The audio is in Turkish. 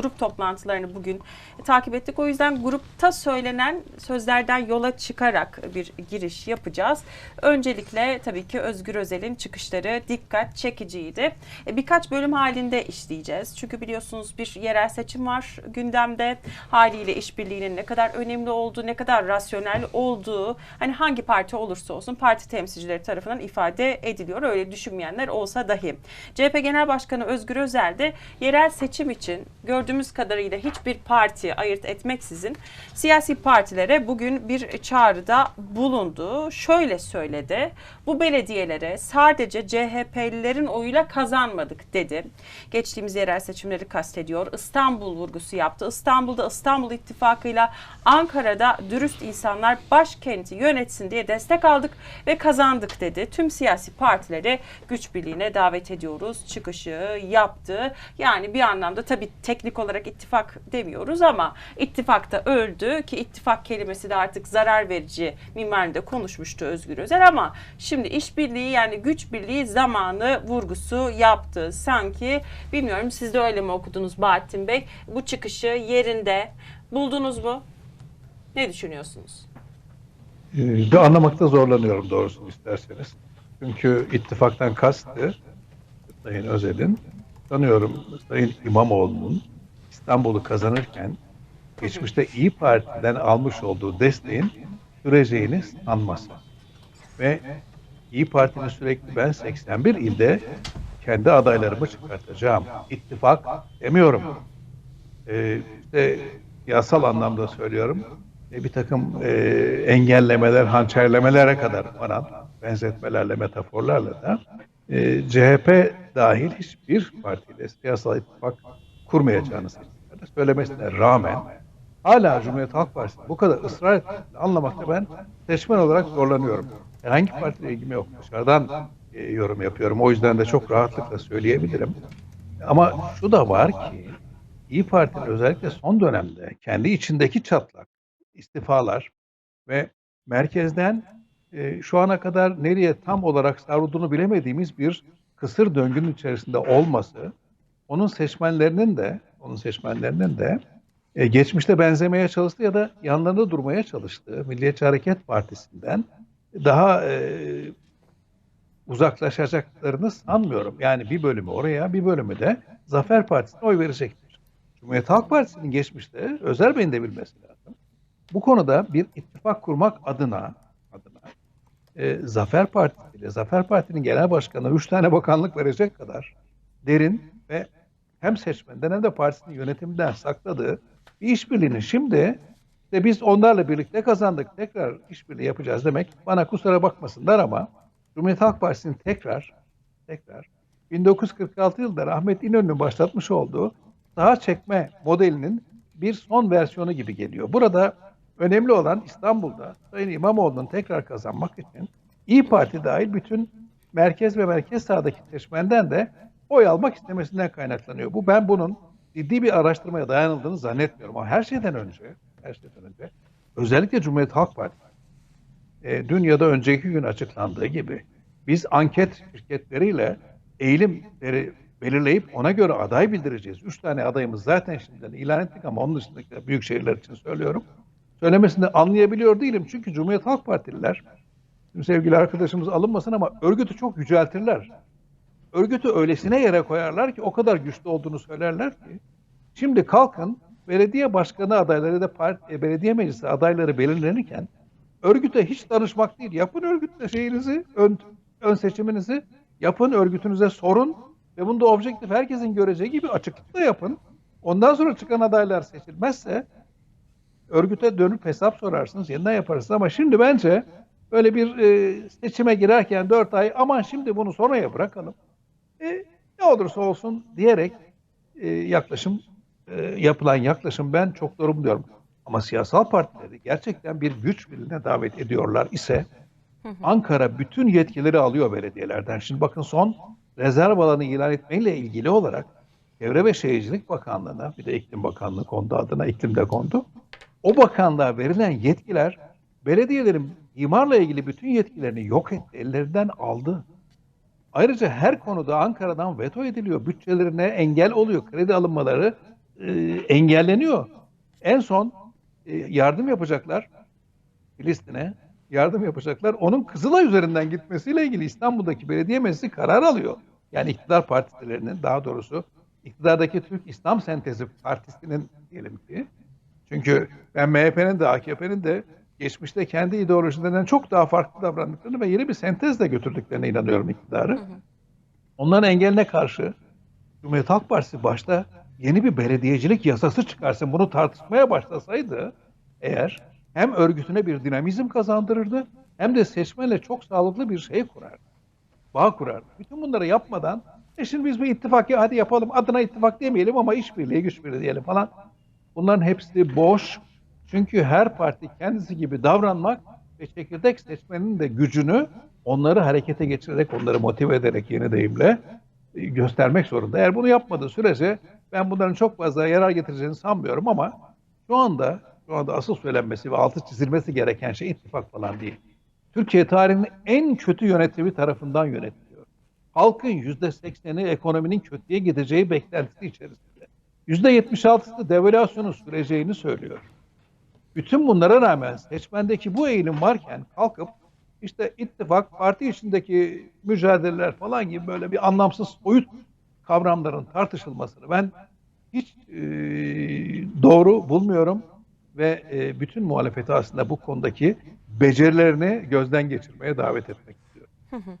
grup toplantılarını bugün takip ettik. O yüzden grupta söylenen sözlerden yola çıkarak bir giriş yapacağız. Öncelikle tabii ki Özgür Özel'in çıkışları dikkat çekiciydi. E, Birkaç bölüm halinde işleyeceğiz. Çünkü biliyorsunuz bir yerel seçim var gündemde. Haliyle işbirliğinin ne kadar önemli olduğu, ne kadar rasyonel olduğu, hani hangi parti olursa olsun parti temsilcileri tarafından ifade ediliyor. Öyle düşünmeyenler olsa dahi. CHP Genel Başkanı Özgür Özel de yerel seçim için gördüğümüz kadarıyla hiçbir parti ayırt etmeksizin siyasi partilere bugün bir çağrıda bulundu. Şöyle söyledi. Bu belediyelere sadece CHP'lilerin oyuyla kazanmadık dedi. Geçtiğimiz yerel seçimleri kastediyor. İstanbul vurgusu yaptı. İstanbul'da İstanbul İttifakı'yla Ankara'da dürüst insanlar başkenti yönetsin diye destek aldık ve kazandık dedi. Tüm siyasi partileri güç birliğine davet ediyoruz. Çıkışı yaptı. Yani bir anlamda tabii teknik olarak ittifak demiyoruz ama ittifakta öldü ki ittifak kelimesi de artık zarar verici minvalinde konuşmuştu Özgür Özel ama şimdi işbirliği yani güç birliği zamanı vurgusu yaptı. Sanki bilmiyorum siz de öyle mi okudunuz Bahattin Bey? Bu çıkışı yerinde buldunuz mu? Ne düşünüyorsunuz? Ee, anlamakta zorlanıyorum doğrusunu isterseniz. Çünkü ittifaktan kastı Sayın Özel'in sanıyorum Sayın İmamoğlu'nun İstanbul'u kazanırken geçmişte İyi Parti'den almış olduğu desteğin süreceğini sanması. Ve İyi Parti'nin sürekli ben 81 ilde kendi adaylarımı çıkartacağım. İttifak demiyorum. Ee, işte yasal anlamda söylüyorum. E, bir takım e, engellemeler, hançerlemelere kadar varan benzetmelerle, metaforlarla da e, CHP dahil hiçbir partiyle siyasal ittifak kurmayacağını söylemesine rağmen hala Cumhuriyet Halk Partisi bu kadar ısrar ettiğini anlamakta ben seçmen olarak zorlanıyorum. Herhangi partiyle ilgim yok. Dışarıdan e, yorum yapıyorum. O yüzden de çok rahatlıkla söyleyebilirim. Ama şu da var ki İyi Parti'nin özellikle son dönemde kendi içindeki çatlak, istifalar ve merkezden e, şu ana kadar nereye tam olarak savrulduğunu bilemediğimiz bir kısır döngünün içerisinde olması, onun seçmenlerinin de, onun seçmenlerinin de e, geçmişte benzemeye çalıştığı ya da yanlarında durmaya çalıştığı Milliyetçi Hareket Partisi'nden daha e, uzaklaşacaklarını sanmıyorum. Yani bir bölümü oraya, bir bölümü de Zafer Partisi'ne oy verecektir. Cumhuriyet Halk Partisi'nin geçmişte Özer Bey'in de bilmesi lazım. Bu konuda bir ittifak kurmak adına adına e, Zafer Partisi ile Zafer Parti'nin genel başkanı üç tane bakanlık verecek kadar derin ve hem seçmenden hem de partisinin yönetiminden sakladığı bir işbirliğini şimdi de biz onlarla birlikte kazandık. Tekrar işbirliği yapacağız demek bana kusura bakmasınlar ama Cumhuriyet Halk Partisi'nin tekrar tekrar 1946 yılında Rahmet İnönü'nün başlatmış olduğu saha çekme modelinin bir son versiyonu gibi geliyor. Burada önemli olan İstanbul'da Sayın İmamoğlu'nun tekrar kazanmak için İyi Parti dahil bütün merkez ve merkez sağdaki seçmenden de oy almak istemesinden kaynaklanıyor. Bu ben bunun ciddi bir araştırmaya dayanıldığını zannetmiyorum. Ama her şeyden önce, her şeyden önce özellikle Cumhuriyet Halk Partisi e, dün ya da önceki gün açıklandığı gibi biz anket şirketleriyle eğilimleri belirleyip ona göre aday bildireceğiz. Üç tane adayımız zaten şimdiden ilan ettik ama onun dışındaki büyük şehirler için söylüyorum. Söylemesini anlayabiliyor değilim. Çünkü Cumhuriyet Halk Partililer, şimdi sevgili arkadaşımız alınmasın ama örgütü çok yüceltirler. Örgütü öylesine yere koyarlar ki o kadar güçlü olduğunu söylerler ki şimdi kalkın belediye başkanı adayları da parti, belediye meclisi adayları belirlenirken örgüte hiç danışmak değil. Yapın örgütle şeyinizi, ön, ön seçiminizi yapın, örgütünüze sorun ve bunu da objektif herkesin göreceği gibi açıklıkla yapın. Ondan sonra çıkan adaylar seçilmezse örgüte dönüp hesap sorarsınız, yeniden yaparsınız. Ama şimdi bence böyle bir e, seçime girerken dört ay aman şimdi bunu sonraya bırakalım. E, ne olursa olsun diyerek e, yaklaşım e, yapılan yaklaşım ben çok doğru buluyorum. Ama siyasal partileri gerçekten bir güç birliğine davet ediyorlar ise Ankara bütün yetkileri alıyor belediyelerden. Şimdi bakın son rezerv alanı ilan etmeyle ilgili olarak Çevre ve Şehircilik Bakanlığı'na bir de İklim Bakanlığı kondu adına iklim de kondu. O bakanlığa verilen yetkiler belediyelerin imarla ilgili bütün yetkilerini yok etti, ellerinden aldı. Ayrıca her konuda Ankara'dan veto ediliyor. Bütçelerine engel oluyor. Kredi alınmaları e, engelleniyor. En son e, yardım yapacaklar Filistin'e yardım yapacaklar. Onun Kızılay üzerinden gitmesiyle ilgili İstanbul'daki belediye meclisi karar alıyor. Yani iktidar partilerinin daha doğrusu iktidardaki Türk İslam Sentezi Partisi'nin diyelim ki çünkü ben MHP'nin de AKP'nin de geçmişte kendi ideolojilerinden çok daha farklı davrandıklarını ve yeni bir sentezle götürdüklerine inanıyorum iktidarı. Onların engeline karşı Cumhuriyet Halk Partisi başta yeni bir belediyecilik yasası çıkarsın bunu tartışmaya başlasaydı eğer hem örgütüne bir dinamizm kazandırırdı hem de seçmenle çok sağlıklı bir şey kurardı. Bağ kurardı. Bütün bunları yapmadan e şimdi biz bir ittifak ya hadi yapalım adına ittifak demeyelim ama işbirliği güçbirliği diyelim falan. Bunların hepsi boş. Çünkü her parti kendisi gibi davranmak ve çekirdek seçmenin de gücünü onları harekete geçirerek, onları motive ederek yeni deyimle e, göstermek zorunda. Eğer bunu yapmadığı sürece ben bunların çok fazla yarar getireceğini sanmıyorum ama şu anda şu anda asıl söylenmesi ve altı çizilmesi gereken şey ittifak falan değil. Türkiye tarihinin en kötü yönetimi tarafından yönetiliyor. Halkın yüzde sekseni ekonominin kötüye gideceği beklentisi içerisinde. Yüzde yetmiş altısı devalüasyonun süreceğini söylüyor. Bütün bunlara rağmen seçmendeki bu eğilim varken kalkıp işte ittifak, parti içindeki mücadeleler falan gibi böyle bir anlamsız soyut kavramların tartışılmasını ben hiç e, doğru bulmuyorum ve e, bütün muhalefeti aslında bu konudaki becerilerini gözden geçirmeye davet etmek istiyorum.